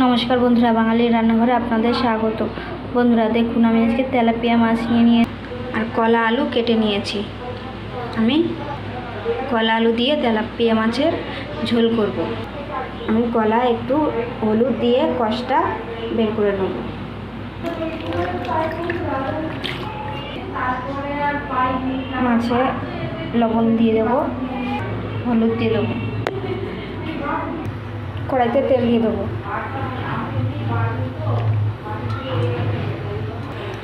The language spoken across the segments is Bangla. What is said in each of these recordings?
নমস্কার বন্ধুরা, বাঙালির রান্নাঘরে আপনাদের স্বাগত। বন্ধুরা, দেখুন, আমি আজকে তেলাপিয়া মাছ নিয়ে নিয়ে আর কলা আলু কেটে নিয়েছি। আমি কলা আলু দিয়ে তেলাপিয়া মাছের ঝোল করব। আমি কলা একটু হলুদ দিয়ে কষটা বের করে নেব। মাছে লবণ দিয়ে দেবো, হলুদ দিয়ে দেবো। কড়াইতে তেল দিয়ে দেবো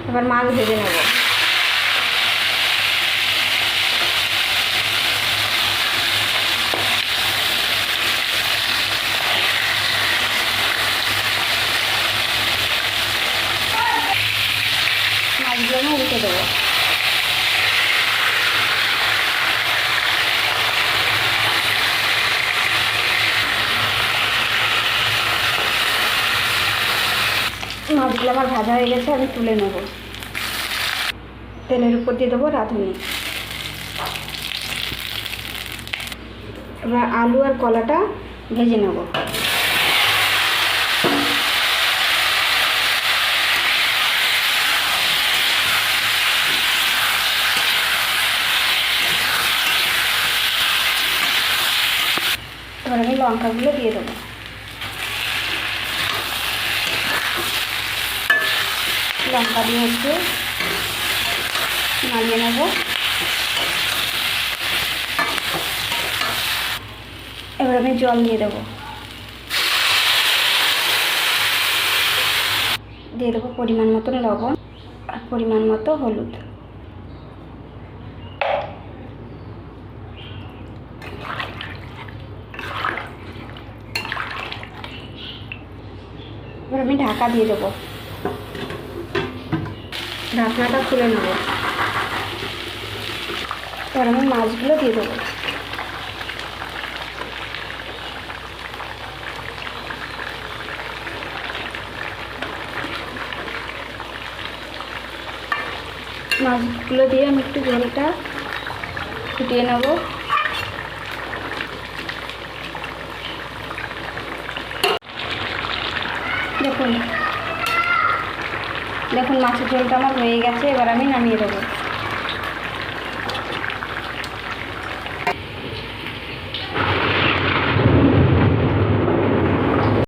এবার মাছ ভেজে নেব মাছগুলো আমি উল্টে দেবো মাছগুলো আমার ভাজা হয়ে গেছে, আমি তুলে নেব। তেলের উপর দিয়ে দেবো রাঁধুনি। এবার আলু আর কলাটা ভেজে নেব। এবার আমি লঙ্কাগুলো দিয়ে দেবো। লঙ্কা দিয়ে একটু নাড়িয়ে নেব। এবার আমি জল দিয়ে দেবো। দিয়ে দেবো পরিমাণ মতন লবণ আর পরিমাণ মতো হলুদ। এবার আমি ঢাকা দিয়ে দেবো। ঢাকনাটা খুলে নেব। এবার আমি মাছগুলো দিয়ে দেবো। মাছগুলো দিয়ে আমি একটু ঝোলটা ফুটিয়ে নেব। দেখুন দেখুন মাছের ঝোলটা আমার হয়ে গেছে এবার আমি নামিয়ে দেবো।